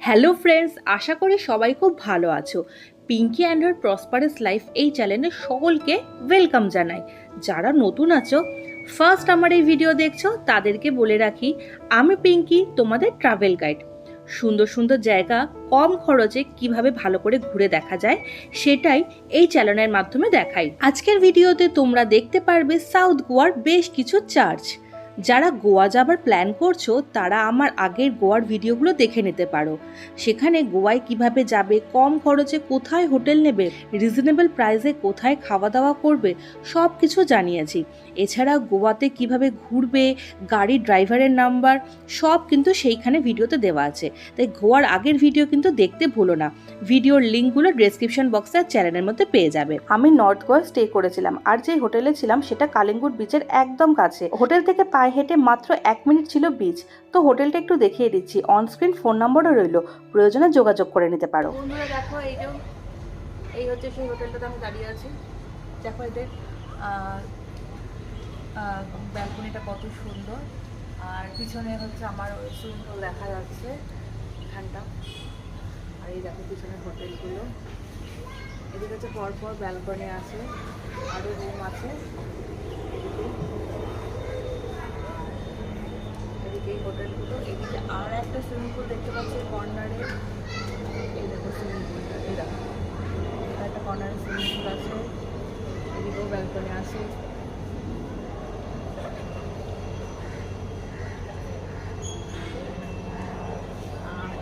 Hello friends, আশা করি সবাই খুব ভালো আছো। Pinky and her prosperous life এই চ্যানেলে সকলকে ওয়েলকাম জানাই। যারা নতুন আছো, ফার্স্ট আমার এই ভিডিও দেখছ, তাদেরকে বলে রাখি, আমি পিঙ্কি, তোমাদের ট্রাভেল গাইড। সুন্দর সুন্দর জায়গা, কম খরচে কীভাবে ভালো করে ঘুরে দেখা যায়, সেটাই এই চ্যানেলের মাধ্যমে দেখাই। আজকের ভিডিওতে তোমরা দেখতে পারবে সাউথ গোয়ার বেশ কিছু চার্চ। যারা গোয়া যাবার প্ল্যান করছ, তারা আমার আগের গোয়ার ভিডিওগুলো দেখে নিতে পারো। সেখানে গোয়ায় কীভাবে যাবে, কম খরচে কোথায় হোটেল নেবে রিজনেবল প্রাইসে কোথায় খাওয়া দাওয়া করবে সব কিছু জানিয়েছি। এছাড়া গোয়াতে কীভাবে ঘুরবে গাড়ির ড্রাইভারের নাম্বার সব কিন্তু সেইখানে ভিডিওতে দেওয়া আছে। তাই গোয়ার আগের ভিডিও কিন্তু দেখতে ভুলো না। ভিডিওর লিঙ্কগুলো ডেসক্রিপশন বক্সে আর চ্যানেলের মধ্যে পেয়ে যাবে। আমি নর্থ গোয়া স্টে করেছিলাম। আর যে হোটেলে ছিলাম, সেটা কালিঙ্গুর বিচের একদম কাছে। হোটেল থেকে পায়ে হেঁটে মাত্র এক মিনিট ছিল বিচ তো হোটেলটা একটু দেখিয়ে দিচ্ছি। অনস্ক্রিন ফোন নাম্বারও রইল। প্রয়োজনে যোগাযোগ করে নিতে পারো। দেখো, এই যে, এই হচ্ছে সেই হোটেলটাতে আমি দাঁড়িয়ে আছি। দেখো এদের ব্যালকনিটা কত সুন্দর। আর পিছনে হচ্ছে আমার পুল দেখা যাচ্ছে এখানটা। আর এই দেখো পিছনে হোটেলগুলো। এদিকে হচ্ছে পরপর ব্যালকনি আছে, আরও রুম আছে এদিকে এদিকে এই হোটেলগুলো। এদিকে আর একটা সুইমিং পুল দেখতে পাচ্ছি কর্নারে এই দেখো সুইমিং পুলটা এই দেখো। একটা কর্নারে সুইমিং পুল আছে। এদিকেও ব্যালকনি আছে।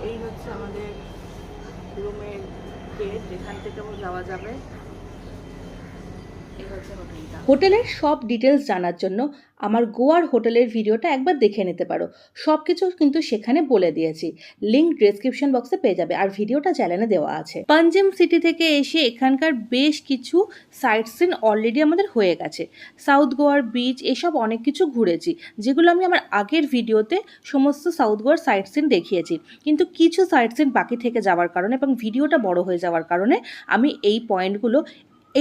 এই হচ্ছে আমাদের রুমের গেট যেখান থেকে যাওয়া যাবে। হোটেলের সব ডিটেলস জানার জন্য আমার গোয়ার হোটেলের ভিডিওটা একবার দেখে নিতে পারো। সব কিছু কিন্তু সেখানে বলে দিয়েছি। লিঙ্ক ডেসক্রিপশন বক্সে পেয়ে যাবে। আর ভিডিওটা চ্যানেলে দেওয়া আছে। পাঞ্জেম সিটি থেকে এসে এখানকার বেশ কিছু সাইট সিন অলরেডি আমাদের হয়ে গেছে। সাউথ গোয়ার বিচ এসব অনেক কিছু ঘুরেছি, যেগুলো আমি আমার আগের ভিডিওতে সমস্ত সাউথ গোয়ার সাইট সিন দেখিয়েছি। কিন্তু কিছু সাইট সিন বাকি থেকে যাওয়ার কারণে এবং ভিডিওটা বড় হয়ে যাওয়ার কারণে আমি এই পয়েন্টগুলো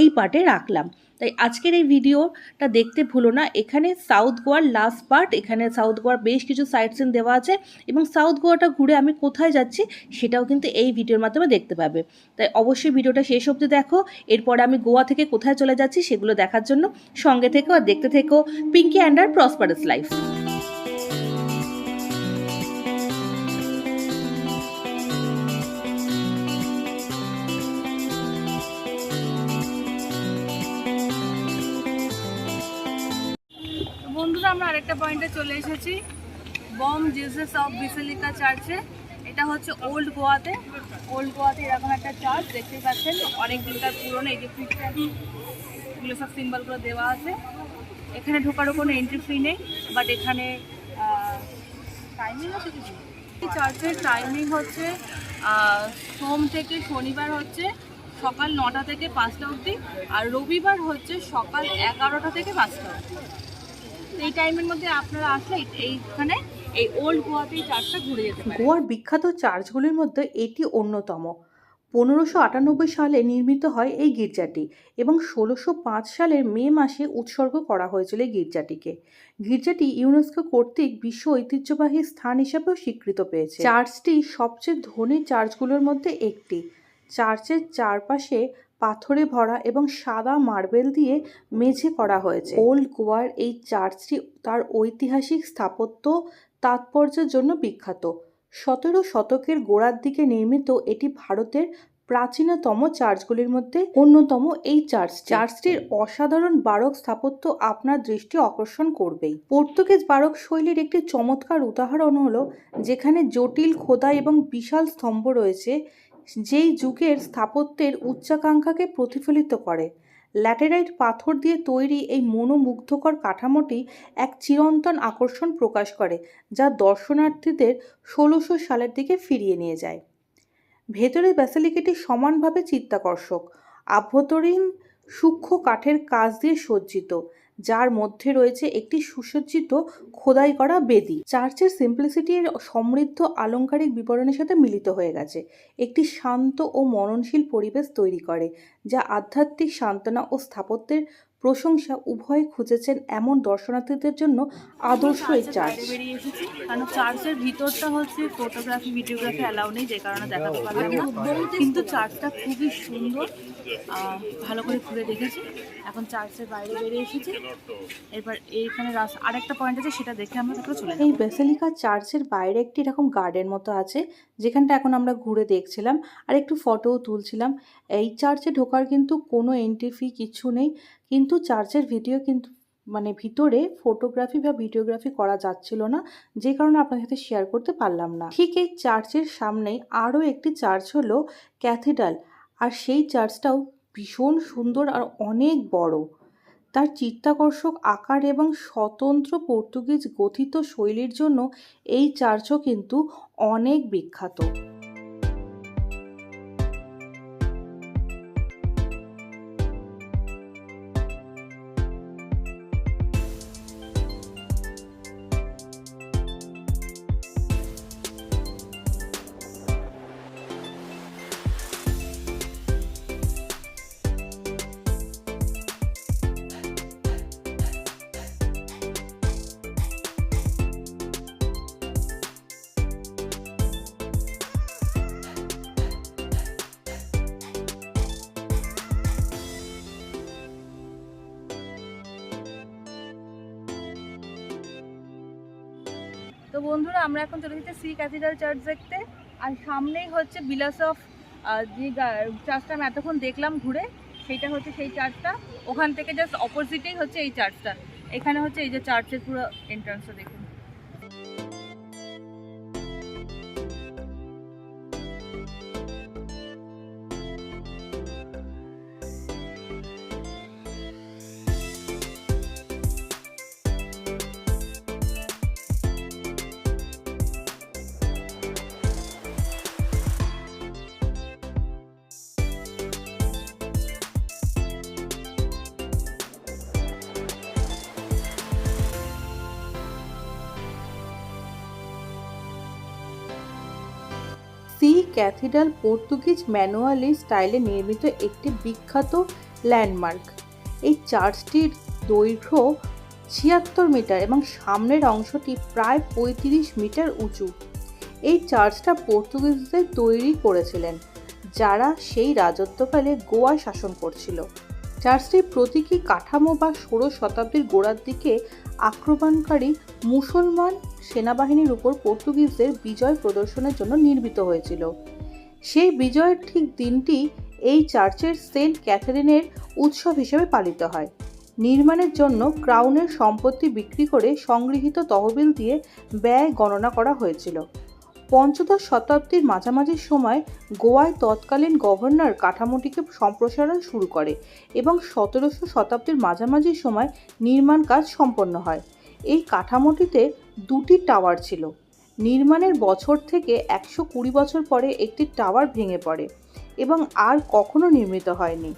এই পার্টে রাখলাম। তাই আজকের এই ভিডিওটা দেখতে ভুলো না। এখানে সাউথ গোয়ার লাস্ট পার্ট এখানে সাউথ গোয়ার বেশ কিছু সাইট সিন দেওয়া আছে এবং সাউথ গোয়াটা ঘুরে আমি কোথায় যাচ্ছি সেটাও কিন্তু এই ভিডিওর মাধ্যমে দেখতে পাবে। তাই অবশ্যই ভিডিওটা শেষ অবধি দেখো। এরপরে আমি গোয়া থেকে কোথায় চলে যাচ্ছি সেগুলো দেখার জন্য সঙ্গে থেকো আর দেখতে থেকো Pinky and her prosperous life. আরেকটা পয়েন্টে চলে এসেছি। বম জিসাস অফ বিসেলিকা চার্চে। এটা হচ্ছে ওল্ড গোয়াতে। ওল্ড গোয়াতে এরকম একটা চার্চ দেখতে পাচ্ছেন। অনেক দিনকার পুরনো, এই যে এগুলো সব সিম্বলগুলো দেওয়া আছে। এখানে ঢোকারও কোনো এন্ট্রি ফি নেই বাট এখানে টাইমিং কিছু? চার্চের টাইমিং হচ্ছে সোম থেকে শনিবার হচ্ছে সকাল নটা থেকে পাঁচটা অবধি, আর রবিবার হচ্ছে সকাল এগারোটা থেকে পাঁচটা অবধি। এই টাইমের মধ্যে আপনারা আসলে এই- এইখানে এই ওল্ড গোয়াতেই চার্চটা ঘুরে যেতে পারেন। গোয়ার বিখ্যাত চার্চগুলির মধ্যে এটি অন্যতম। পনেরোশো আটানব্বই সালে নির্মিত হয় এই গির্জাটি এবং ষোলোশো পাঁচ সালের মে মাসে উৎসর্গ করা হয়েছিল এই গির্জাটিকে। গির্জাটি ইউনেস্কো কর্তৃক বিশ্ব ঐতিহ্যবাহী স্থান হিসেবেও স্বীকৃত পেয়েছে। চার্চটি সবচেয়ে ধনী চার্চগুলোর মধ্যে একটি। চার্চের চারপাশে পাথরে ভরা এবং সাদা মার্বেল দিয়ে মেঝে করা হয়েছে। ওল্ড গোয়ার এই চার্চটি তার ঐতিহাসিক স্থাপত্য তাৎপর্যের জন্য বিখ্যাত। সতেরো শতকের গোড়ার দিকে নির্মিত এটি ভারতের প্রাচীনতম চার্চগুলির মধ্যে অন্যতম এই চার্চ চার্চটির অসাধারণ বারক স্থাপত্য আপনার দৃষ্টি আকর্ষণ করবেই। পর্তুগিজ বারক শৈলীর একটি চমৎকার উদাহরণ হলো, যেখানে জটিল খোদাই এবং বিশাল স্তম্ভ রয়েছে যেই যুগের স্থাপত্যের উচ্চাকাঙ্ক্ষাকে প্রতিফলিত করে। ল্যাটেরাইট পাথর দিয়ে তৈরি এই মনোমুগ্ধকর কাঠামোটি এক চিরন্তন আকর্ষণ প্রকাশ করে, যা দর্শনার্থীদের ষোলোশো সালের দিকে ফিরিয়ে নিয়ে যায়। ভেতরের ব্যাসিলিকাটি সমানভাবে চিত্তাকর্ষক, আভ্যন্তরীণ সূক্ষ্ম কাঠের কাজ দিয়ে সজ্জিত যার মধ্যে রয়েছে একটি সুসজ্জিত খোদাই করা বেদি। চার্চের সিম্পলিসিটি এর সমৃদ্ধ আলংকারিক বিবরণের সাথে মিলিত হয়ে গেছে। একটি শান্ত ও মননশীল পরিবেশ তৈরি করে যা আধ্যাত্মিক সান্ত্বনা ও স্থাপত্যের প্রশংসা উভয় খুঁজেছেন এমন দর্শনার্থীদের জন্য আদর্শ এই চার্চ। বাইরে বেরিয়ে এসেছি। কারণ চার্চের ভিতরটা হচ্ছে ফটোগ্রাফি ভিডিওগ্রাফি অ্যালাউ নেই যে কারণে দেখাতে পারলাম না। কিন্তু চার্চটা খুবই সুন্দর। ভালো করে ঘুরে দেখেছি। এখন চার্চের বাইরে বেরিয়ে এসেছি। এরপর এইখানে আরেকটা পয়েন্ট আছে সেটা দেখে আমরা তারপরে চলে এই বেসিলিকা চার্চের বাইরে একটি এরকম গার্ডেন মতো আছে যেখানটা এখন আমরা ঘুরে দেখছিলাম। আর একটু ফটোও তুলছিলাম। এই চার্চে ঢোকার কিন্তু কোনো এন্ট্রি ফি কিছু নেই। কিন্তু চার্চের ভিডিও কিন্তু মানে ভিতরে ফটোগ্রাফি বা ভিডিওগ্রাফি করা যাচ্ছিল না যে কারণে আপনাদের সাথে শেয়ার করতে পারলাম না। ঠিক এই চার্চের সামনেই আরও একটি চার্চ হলো ক্যাথিড্রাল আর সেই চার্চটাও ভীষণ সুন্দর আর অনেক বড়। তার চিত্তাকর্ষক আকার এবং স্বতন্ত্র পর্তুগিজ গথিত শৈলীর জন্য এই চার্চও কিন্তু অনেক বিখ্যাত। তো বন্ধুরা, আমরা এখন চলে যাচ্ছি সি ক্যাথিড্রাল চার্চ দেখতে। আর সামনেই হচ্ছে বিলাস অফ যে চার্চটা আমি এতক্ষণ দেখলাম ঘুরে, সেইটা হচ্ছে সেই চার্চটা। ওখান থেকে জাস্ট অপোজিটেই হচ্ছে এই চার্চটা। এখানে হচ্ছে এই যে চার্চের পুরো এন্ট্রান্সটা দেখুন। ক্যাথিড্রাল পর্তুগিজ ম্যানুয়ালি স্টাইলে নির্মিত একটি বিখ্যাত ল্যান্ডমার্ক। এই চার্চটির দৈর্ঘ্য ছিয়াত্তর মিটার এবং সামনের অংশটি প্রায় পঁয়ত্রিশ মিটার উঁচু। এই চার্চটা পর্তুগিজদের তৈরি করেছিলেন, যারা সেই রাজত্বকালে গোয়া শাসন করছিল। চার্চটির প্রতীকী কাঠামো বা ষোড়শ শতাব্দীর গোড়ার দিকে আক্রমণকারী মুসলমান সেনাবাহিনীর উপর পর্তুগিজদের বিজয় প্রদর্শনের জন্য নির্মিত হয়েছিল। সেই বিজয়ের ঠিক দিনটি এই চার্চের সেন্ট ক্যাথারিনের উৎসব হিসেবে পালিত হয়। নির্মাণের জন্য ক্রাউনের সম্পত্তি বিক্রি করে সংগৃহীত তহবিল দিয়ে ব্যয় গণনা করা হয়েছিল। পঞ্চদশ শতাব্দীর মাঝামাঝি সময় গোয়ায় তৎকালীন গভর্নর কাঠামোটিকে সম্প্রসারণ শুরু করে এবং সতেরোশো শতাব্দীর মাঝামাঝি সময় নির্মাণ কাজ সম্পন্ন হয়। এই কাঠামোটিতে দুটি টাওয়ার ছিল। নির্মাণের বছর থেকে একশো কুড়ি বছর পরে একটি টাওয়ার ভেঙে পড়ে এবং আর কখনো নির্মিত হয়নি।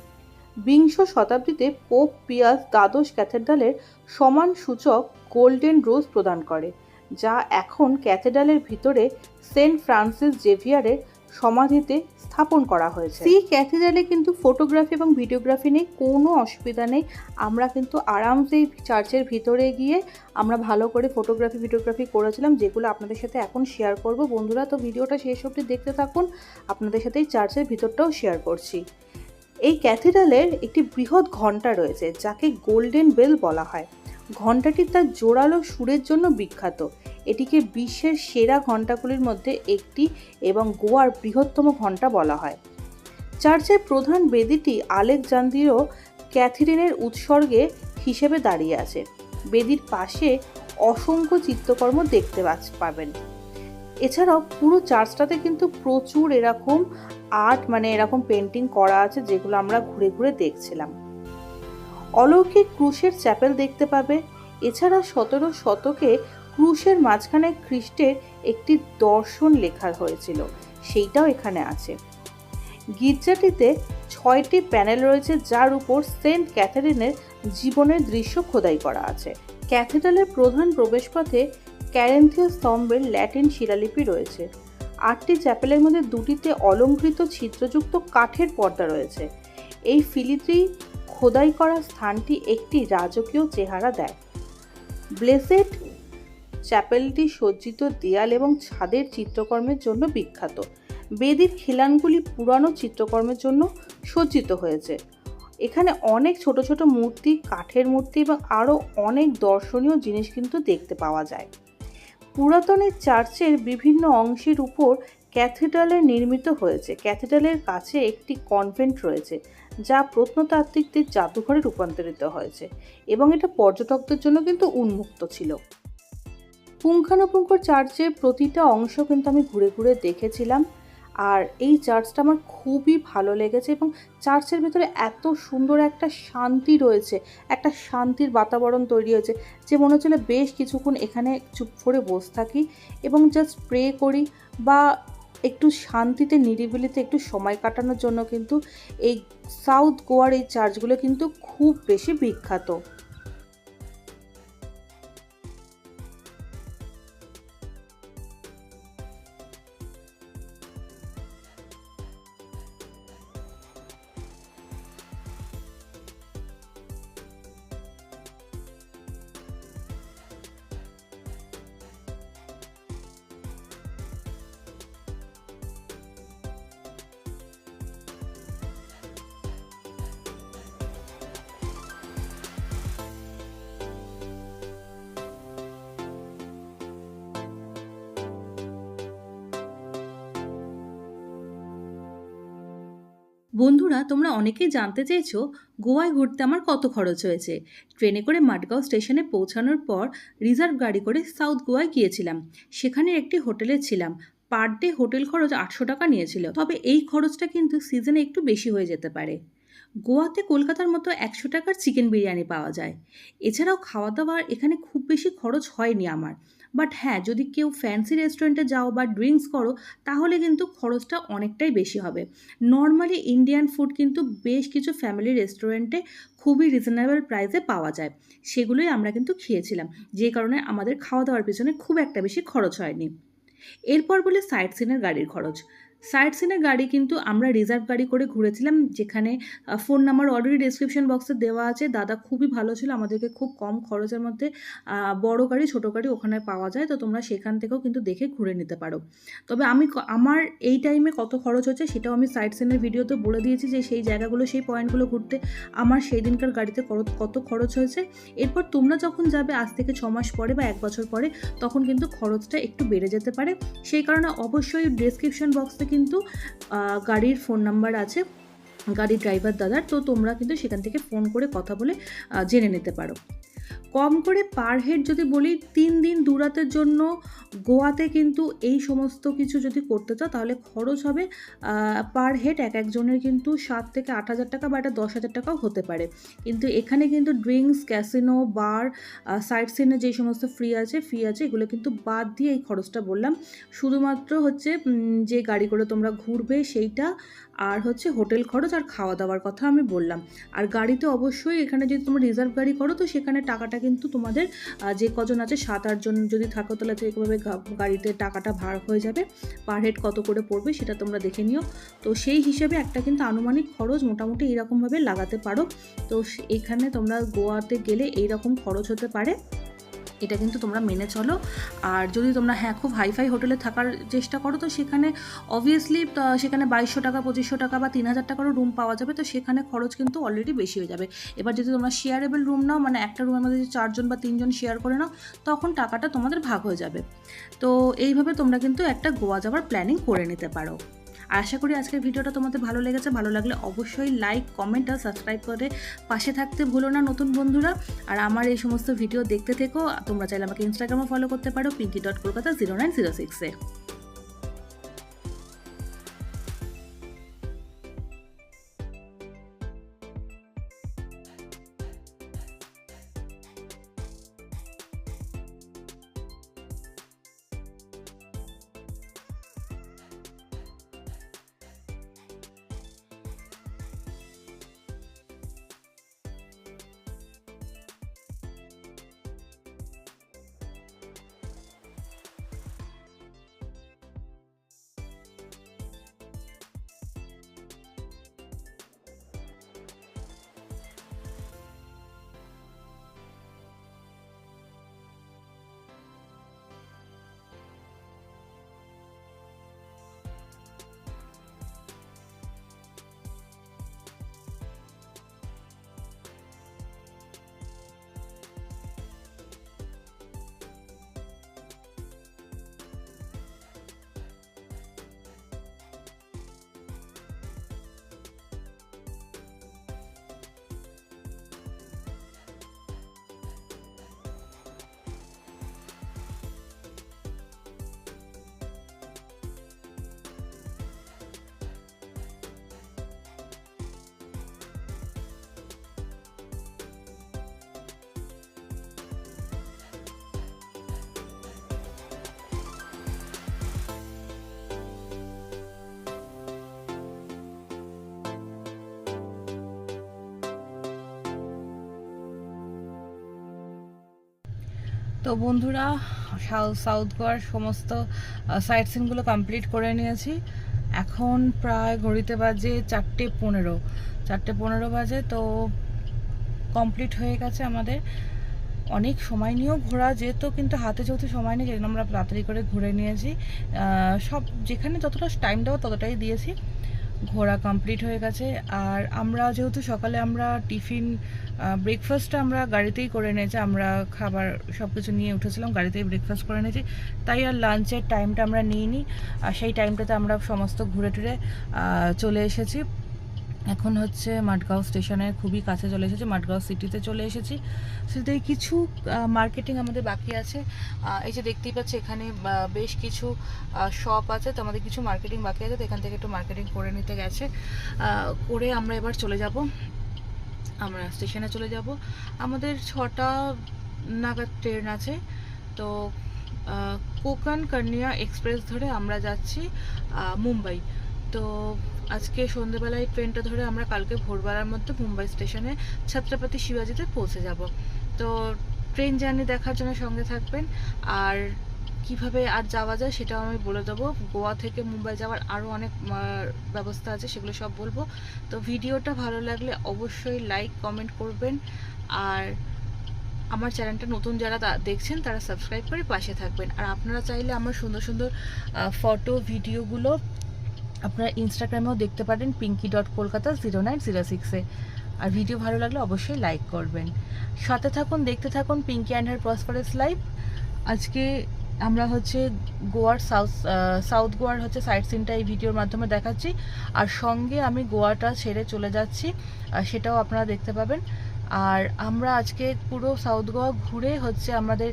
বিংশ শতাব্দীতে পোপ পিয়াস দ্বাদশ ক্যাথেড্রালের সমান সূচক গোল্ডেন রোজ প্রদান করে, যা এখন ক্যাথেড্রালের ভিতরে সেন্ট ফ্রান্সিস জেভিয়ারের সমাধিতে স্থাপন করা হয়েছে। সি ক্যাথেড্রালে কিন্তু ফটোগ্রাফি এবং ভিডিওগ্রাফি নিয়ে কোনো অসুবিধা নেই। আমরা কিন্তু আরামসে এই চার্চের ভিতরে গিয়ে আমরা ভালো করে ফটোগ্রাফি, ভিডিওগ্রাফি করেছিলাম, যেগুলো আপনাদের সাথে এখন শেয়ার করব। বন্ধুরা, তো ভিডিওটা শেষ অবধি দেখতে থাকুন। আপনাদের সাথে এই চার্চের ভিতরটাও শেয়ার করছি। এই ক্যাথেড্রালের একটি বৃহৎ ঘণ্টা রয়েছে, যাকে গোল্ডেন বেল বলা হয়। ঘণ্টাটি তার জোরালো সুরের জন্য বিখ্যাত। এটিকে বিশ্বের সেরা ঘণ্টাগুলির মধ্যে একটি এবং গোয়ার বৃহত্তম ঘণ্টা বলা হয়। চার্চের প্রধান বেদিটি আলেকজান্দ্রীয় ক্যাথিরিনের উৎসর্গে হিসেবে দাঁড়িয়ে আছে। বেদির পাশে অসংখ্য চিত্রকর্ম দেখতে পাবেন। এছাড়াও পুরো চার্চটাতে কিন্তু প্রচুর এরকম আর্ট মানে এরকম পেন্টিং করা আছে যেগুলো আমরা ঘুরে ঘুরে দেখছিলাম। অলৌকিক ক্রুশের চ্যাপেল দেখতে পাবে। এছাড়া সতেরো শতকে ক্রুশের মাঝখানে খ্রিস্টের একটি দর্শন লেখা হয়েছিল, সেইটাও এখানে আছে। গির্জাটিতে ছয়টি প্যানেল রয়েছে, যার উপর সেন্ট ক্যাথারিনের জীবনের দৃশ্য খোদাই করা আছে। ক্যাথেড্রালের প্রধান প্রবেশপথে ক্যারেন্থীয় স্তম্ভের ল্যাটিন শিলালিপি রয়েছে। আটটি চ্যাপেলের মধ্যে দুটিতে অলঙ্কৃত ছিদ্রযুক্ত কাঠের পর্দা রয়েছে। এই ফিলিটি খোদাই করা স্থানটি একটি রাজকীয় চেহারা দেয়। ব্লেসেড চ্যাপেলটি সজ্জিত দেয়াল এবং ছাদের চিত্রকর্মের জন্য বিখ্যাত। বেদির খিলানগুলি পুরানো চিত্রকর্মের জন্য সজ্জিত হয়েছে। এখানে অনেক ছোট ছোট মূর্তি, কাঠের মূর্তি এবং আরও অনেক দর্শনীয় জিনিস কিন্তু দেখতে পাওয়া যায়। পুরাতনের চার্চের বিভিন্ন অংশের উপর ক্যাথিড্রালে নির্মিত হয়েছে। ক্যাথিড্রালের কাছে একটি কনভেন্ট রয়েছে। যা প্রত্নতাত্ত্বিকদের জাদুঘরে রূপান্তরিত হয়েছে এবং এটা পর্যটকদের জন্য কিন্তু উন্মুক্ত ছিল। পুঙ্খানুপুঙ্খ চার্চের প্রতিটা অংশ কিন্তু আমি ঘুরে ঘুরে দেখেছিলাম আর এই চার্চটা আমার খুবই ভালো লেগেছে এবং চার্চের ভেতরে এত সুন্দর একটা শান্তি রয়েছে, একটা শান্তির বাতাবরণ তৈরি হয়েছে যে মনে হচ্ছিল বেশ কিছুক্ষণ এখানে চুপ করে বসে থাকি এবং জাস্ট প্রে করি বা একটু শান্তিতে, নিরিবিলিতে একটু সময় কাটানোর জন্য কিন্তু এই সাউথ গোয়ার এই চার্চগুলো কিন্তু খুব বেশি বিখ্যাত। বন্ধুরা, তোমরা অনেকেই জানতে চেয়েছো গোয়ায় ঘুরতে আমার কত খরচ হয়েছে। ট্রেনে করে মাডগাঁও স্টেশনে পৌঁছানোর পর রিজার্ভ গাড়ি করে সাউথ গোয়ায় গিয়েছিলাম। সেখানে একটি হোটেলে ছিলাম। পার ডে হোটেল খরচ আটশো টাকা নিয়েছিল। তবে এই খরচটা কিন্তু সিজনে একটু বেশি হয়ে যেতে পারে। গোয়াতে কলকাতার মতো একশো টাকার চিকেন বিরিয়ানি পাওয়া যায়। এছাড়াও খাওয়া দাওয়ার এখানে খুব বেশি খরচ হয়নি আমার। বাট হ্যাঁ যদি কেউ ফ্যান্সি রেস্টুরেন্টে যাও বা ড্রিঙ্কস করো, তাহলে কিন্তু খরচটা অনেকটাই বেশি হবে। নর্মালি ইন্ডিয়ান ফুড কিন্তু বেশ কিছু ফ্যামিলি রেস্টুরেন্টে খুবই রিজনেবল প্রাইসে পাওয়া যায়। সেগুলোই আমরা কিন্তু খেয়েছিলাম, যে কারণে আমাদের খাওয়া দাওয়ার পিছনে খুব একটা বেশি খরচ হয়নি। এরপর বলে সাইট সিনের গাড়ির খরচ। সাইট সিনের গাড়ি কিন্তু আমরা রিজার্ভ গাড়ি করে ঘুরেছিলাম, যেখানে ফোন নাম্বার অলরেডি ডিসক্রিপশন বক্সে দেওয়া আছে। দাদা খুবই ভালো ছিল, আমাদেরকে খুব কম খরচের মধ্যে বড় গাড়ি, ছোট গাড়ি ওখানে পাওয়া যায়। তো তোমরা সেখান থেকেও কিন্তু দেখে ঘুরে নিতে পারো। তবে আমি আমার এই টাইমে কত খরচ হচ্ছে সেটাও আমি সাইট সিনের ভিডিওতে বলে দিয়েছি যে সেই জায়গাগুলো, সেই পয়েন্টগুলো ঘুরতে আমার সেই দিনকার গাড়িতে কত- খরচ হয়েছে। এরপর তোমরা যখন যাবে আজ থেকে ছ মাস পরে বা এক বছর পরে, তখন কিন্তু খরচটা একটু বেড়ে যেতে পারে। সেই কারণে অবশ্যই ডেসক্রিপশন বক্সে কিন্তু গাড়ির ফোন নাম্বার আছে, গাড়ির ড্রাইভার দাদার, তো তোমরা কিন্তু সেখান থেকে ফোন করে কথা বলে জেনে নিতে পারো। কম করে পার হেড যদি বলি, তিন দিন দু রাতের জন্য গোয়াতে কিন্তু এই সমস্ত কিছু যদি করতে চাও, তাহলে খরচ হবে পার হেড এক একজনের কিন্তু সাত থেকে আট হাজার টাকা বা এটা দশ হাজার টাকাও হতে পারে। কিন্তু এখানে কিন্তু ড্রিঙ্কস ক্যাসিনো বার সাইট সিনে যে সমস্ত ফ্রি আছে ফি আছে, এগুলো কিন্তু বাদ দিয়ে এই খরচটা বললাম। শুধুমাত্র হচ্ছে যে গাড়ি করে তোমরা ঘুরবে, সেইটা আর হচ্ছে হোটেল খরচ আর খাওয়া দাওয়ার কথা আমি বললাম। আর গাড়িতে অবশ্যই এখানে যদি তোমরা রিজার্ভ গাড়ি করো, তো সেখানে টাকাটা কিন্তু তোমাদের যে কজন আছে সাত আটজন যদি থাকো, তাহলে তো গাড়িতে টাকাটা ভাড় হয়ে যাবে। পার হেড কত করে পড়বে সেটা তোমরা দেখে নিও। তো সেই হিসেবে একটা কিন্তু আনুমানিক খরচ মোটামুটি এরকমভাবে লাগাতে পারো। তো এখানে তোমরা গোয়াতে গেলে এইরকম খরচ হতে পারে। এটা কিন্তু তোমরা মেনে চলো। আর যদি তোমরা হ্যাঁ খুব হাইফাই হোটেলে থাকার চেষ্টা করো, তো সেখানে অবভিয়াসলি সেখানে বাইশশো টাকা, পঁচিশশো টাকা বা তিন হাজার টাকারও রুম পাওয়া যাবে, তো সেখানে খরচ কিন্তু অলরেডি বেশি হয়ে যাবে। এবার যদি তোমরা শেয়ারেবল রুম নাও মানে একটা রুমের মধ্যে যদি চারজন বা তিনজন শেয়ার করে নাও, তখন টাকাটা তোমাদের ভাগ হয়ে যাবে। তো এইভাবে তোমরা কিন্তু একটা গোয়া যাওয়ার প্ল্যানিং করে নিতে পারো। আশা করি আজকের ভিডিওটা তোমাদের ভালো লেগেছে, ভালো লাগলে অবশ্যই লাইক কমেন্ট আর সাবস্ক্রাইব করে পাশে থাকতে ভুলো না নতুন বন্ধুরা। আর আমার এই সমস্ত ভিডিও দেখতে থেকো তোমরা চাইলে আমাকে ইনস্টাগ্রামে ফলো করতে পারো Pinky dot Kolkata zero nine zero সিক্সে তো বন্ধুরা সাউথ গোয়ার সমস্ত সাইট সিনগুলো কমপ্লিট করে নিয়েছি। এখন প্রায় ঘড়িতে বাজে চারটে পনেরো। চারটে পনেরো বাজে, তো কমপ্লিট হয়ে গেছে আমাদের। অনেক সময় নিয়েও ঘোরা যেত, কিন্তু হাতে যেহেতু সময় নেই যেজন্য আমরা তাড়াতাড়ি করে ঘুরে নিয়েছি। সব যেখানে যতটা টাইম দেওয়া ততটাই দিয়েছি। ঘোরা কমপ্লিট হয়ে গেছে। আর আমরা যেহেতু সকালে আমরা টিফিন ব্রেকফাস্টটা আমরা গাড়িতেই করে নিয়েছি আমরা খাবার সব কিছু নিয়ে উঠেছিলাম, গাড়িতেই ব্রেকফাস্ট করে নিয়েছি তাই আর লাঞ্চের টাইমটা আমরা নিইনি, আর সেই টাইমটাতে আমরা সমস্ত ঘুরে টুরে চলে এসেছি। এখন হচ্ছে মাঠগাঁও স্টেশনের খুবই কাছে চলে এসেছি মাঠগাঁও সিটিতে চলে এসেছি। সেটাতে কিছু মার্কেটিং আমাদের বাকি আছে। এই যে দেখতেই পাচ্ছি এখানে বেশ কিছু শপ আছে, তো আমাদের কিছু মার্কেটিং বাকি আছে, তো এখান থেকে একটু মার্কেটিং করে নিতে গেছে। করে আমরা এবার চলে যাব। আমরা স্টেশনে চলে যাব। আমাদের ছটা নাগাদ ট্রেন আছে, তো কোকান কন্যা এক্সপ্রেস ধরে আমরা যাচ্ছি মুম্বাই। তো আজকে সন্ধেবেলায় ট্রেনটা ধরে আমরা কালকে ভোরবেলার মধ্যে মুম্বাই স্টেশনে ছত্রপতি শিবাজিতে পৌঁছে যাব। তো ট্রেন জার্নি দেখার জন্য সঙ্গে থাকবেন। আর কীভাবে আর যাওয়া যায় সেটাও আমি বলে দেবো। গোয়া থেকে মুম্বাই যাওয়ার আরও অনেক ব্যবস্থা আছে, সেগুলো সব বলব। তো ভিডিওটা ভালো লাগলে অবশ্যই লাইক কমেন্ট করবেন। আর আমার চ্যানেলটা নতুন যারা দেখছেন, তারা সাবস্ক্রাইব করে পাশে থাকবেন। আর আপনারা চাইলে আমার সুন্দর সুন্দর ফটো ভিডিওগুলো আপনারা ইনস্টাগ্রামেও দেখতে পারেন Pinky dot Kolkata zero nine zero সিক্সে আর ভিডিও ভালো লাগলে অবশ্যই লাইক করবেন। সাথে থাকুন, দেখতে থাকুন Pinky and her prosperous life আজকে আমরা হচ্ছে গোয়ার সাউথ সাউথ গোয়ার হচ্ছে সাইট সিনটা এই ভিডিওর মাধ্যমে দেখাচ্ছি। আর সঙ্গে আমি গোয়াটা ছেড়ে চলে যাচ্ছি। সেটাও আপনারা দেখতে পাবেন। আর আমরা আজকে পুরো সাউথ গোয়া ঘুরে হচ্ছে আমাদের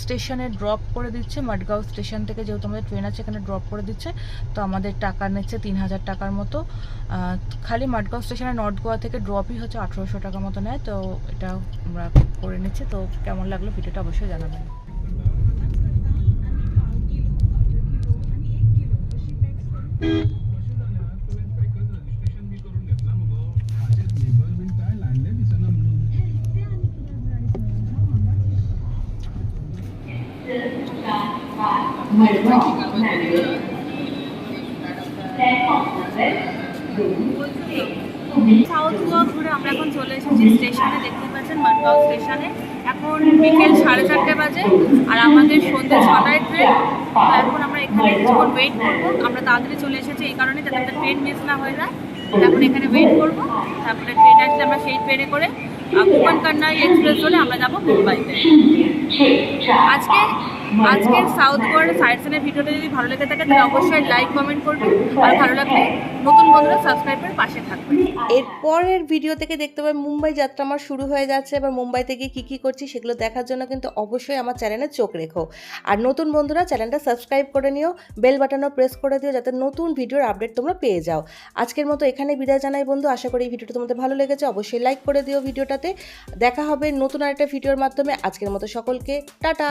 স্টেশনে ড্রপ করে দিচ্ছে। মাডগাঁও স্টেশন থেকে যেহেতু আমাদের ট্রেন আছে, এখানে ড্রপ করে দিচ্ছে। তো আমাদের টাকা নিচ্ছে তিন হাজার টাকার মতো। খালি মাডগাঁও স্টেশনে নর্থ গোয়া থেকে ড্রপই হচ্ছে আঠেরোশো টাকা মতো নেয়। তো এটা আমরা করে নিচ্ছি। তো কেমন লাগল ভিডিওটা অবশ্যই জানাবেন। সাউথ গোয়া ঘুরে আমরা এখন চলে এসেছি স্টেশনে দেখতে পাচ্ছেন মানগাঁও স্টেশনে। এখন বিকেল সাড়ে চারটে বাজে আর আমাদের সন্ধ্যে ছটায় ট্রেন এখন আমরা এখানে ওয়েট করব। আমরা তাড়াতাড়ি চলে এসেছি এই কারণে যাতে আমাদের ট্রেন মিস না হয়ে যায়। এখন এখানে ওয়েট করব। তারপরে ট্রেন আসলে আমরা সেই ট্রেনে করে কুপন কান্নাই এক্সপ্রেস ধরে আমরা যাব মুম্বাইতে আজকে আজকের সাউথ গোয়ার সাইড সিনের ভিডিওটা যদি ভালো লেগে থাকে, তাহলে অবশ্যই লাইক কমেন্ট করবে। আর ভালো লাগলে নতুন বন্ধুরা সাবস্ক্রাইব করে পাশে থাকবে। এরপরের ভিডিও থেকে দেখতে পাবেন মুম্বাই যাত্রা আমার শুরু হয়ে যাচ্ছে, এবার মুম্বাই থেকে কী কী করছি সেগুলো দেখার জন্য কিন্তু অবশ্যই আমার চ্যানেলে চোখ রেখো। আর নতুন বন্ধুরা চ্যানেলটা সাবস্ক্রাইব করে নিও বেল বাটনও প্রেস করে দিও যাতে নতুন ভিডিওর আপডেট তোমরা পেয়ে যাও। আজকের মতো এখানে বিদায় জানাই বন্ধু, আশা করি এই ভিডিওটা তোমাদের ভালো লেগেছে, অবশ্যই লাইক করে দিও ভিডিওটাতে দেখা হবে নতুন আরেকটা ভিডিওর মাধ্যমে। আজকের মতো সকলকে, টাটা!